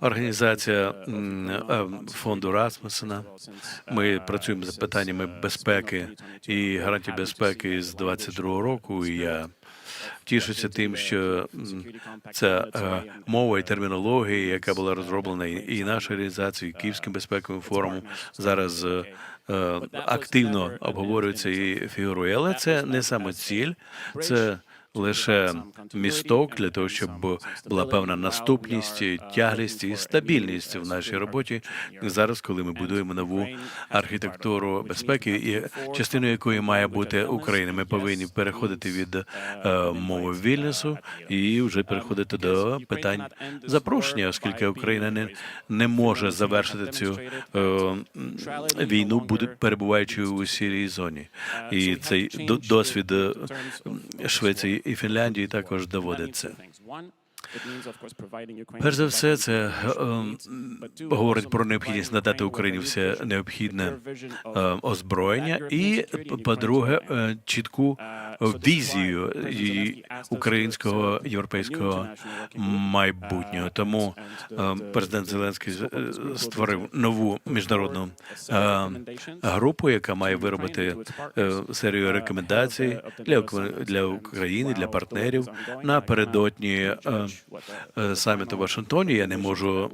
Організація м, е, фонду Расмусена. Ми працюємо з питаннями безпеки і гарантій безпеки з 22-го року. І я тішуся тим, що ця е, мова і термінологія, яка була розроблена і нашою організацією, і Київським безпековим форумом, зараз е, активно обговорюється і фігурує. Але це не саме ціль, це лише місток для того, щоб була певна наступність, тяглість і стабільність в нашій роботі зараз, коли ми будуємо нову архітектуру безпеки, і частиною якої має бути Україна. Ми повинні переходити від е, мови Вільнюсу і вже переходити до питань запрошення, оскільки Україна не, не може завершити цю е, війну, буде перебуваючи у сірій зоні. І цей до- досвід е, Швеції і Фінляндії також доводиться. Перш за все, це е, говорить про необхідність надати Україні все необхідне е, озброєння, і по-друге, е, чітку візію українського європейського майбутнього. Тому е, президент Зеленський е, створив нову міжнародну е, групу, яка має виробити серію рекомендацій для України, для партнерів напередодні саміту в Вашингтоні. Я не можу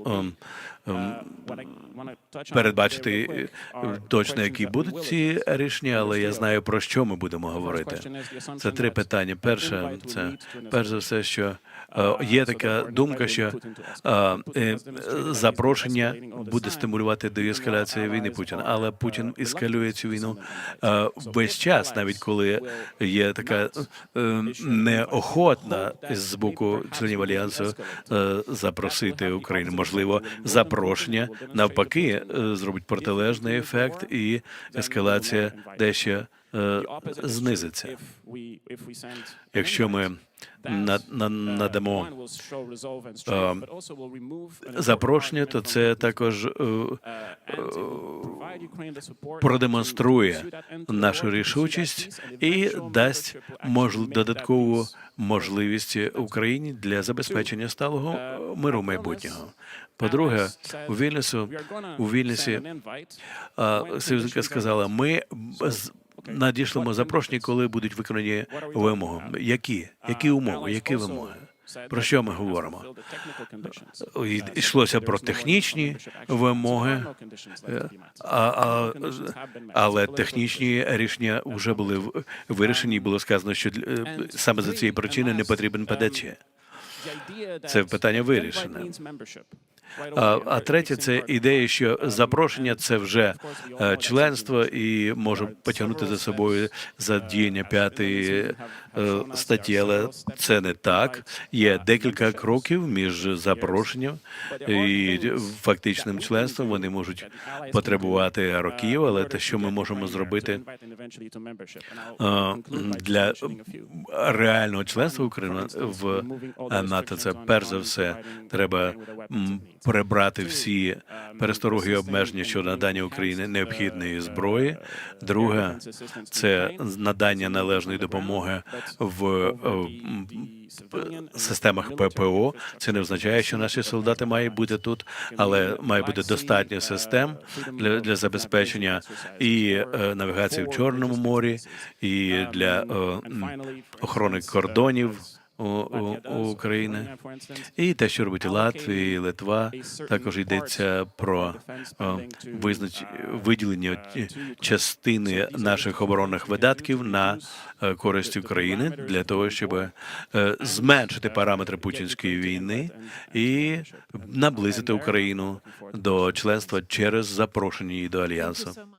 передбачити е, точно, які будуть ці рішення, але я знаю про що ми будемо говорити. Це три питання. Перше, це перш за все, що е, є така думка, що е, е, запрошення буде стимулювати до деескалацію війни Путіна, але Путін ескалює цю війну е, весь час, навіть коли є така е, неохотна з боку членів альянсу е, запросити Україну. Можливо, запрошення навпаки е, зробить протилежний ефект, і ескалація дещо е, знизиться. Якщо ми на- на- надамо е, запрошення, то це також продемонструє нашу рішучість і дасть мож- додаткову можливість Україні для забезпечення сталого миру майбутнього. По-друге, у Вільнюсу у Вільнюсі союзника сказала, ми надішлемо запрошення, коли будуть виконані вимоги. Які? Які умови? Які вимоги? Про що ми говоримо? Йшлося про технічні вимоги, е, а, а, але технічні рішення вже були вирішені, і було сказано, що е, саме за цієї причини не потрібен ПДЧ. Це питання вирішене. А, а третє, це ідея, що запрошення це вже е, членство і може потягнути за собою задіяння п'ятої е, статті, але це не так. Є декілька кроків між запрошенням і фактичним членством. Вони можуть потребувати років, але те, що ми можемо зробити е, для реального членства України в НАТО, це перш за все треба прибрати всі перестороги і обмеження щодо надання Україні необхідної зброї. Друге, це надання належної допомоги в е, системах ППО. Це не означає, що наші солдати мають бути тут, але має бути достатньо систем для, для забезпечення і е, навігації в Чорному морі, і для е, охорони кордонів у, у, у України. І те, що робить Латвія, і Литва, також йдеться про о, визнач... виділення е, частини наших оборонних видатків на е, користь України для того, щоб е, зменшити параметри путінської війни і наблизити Україну до членства через запрошення її до альянсу.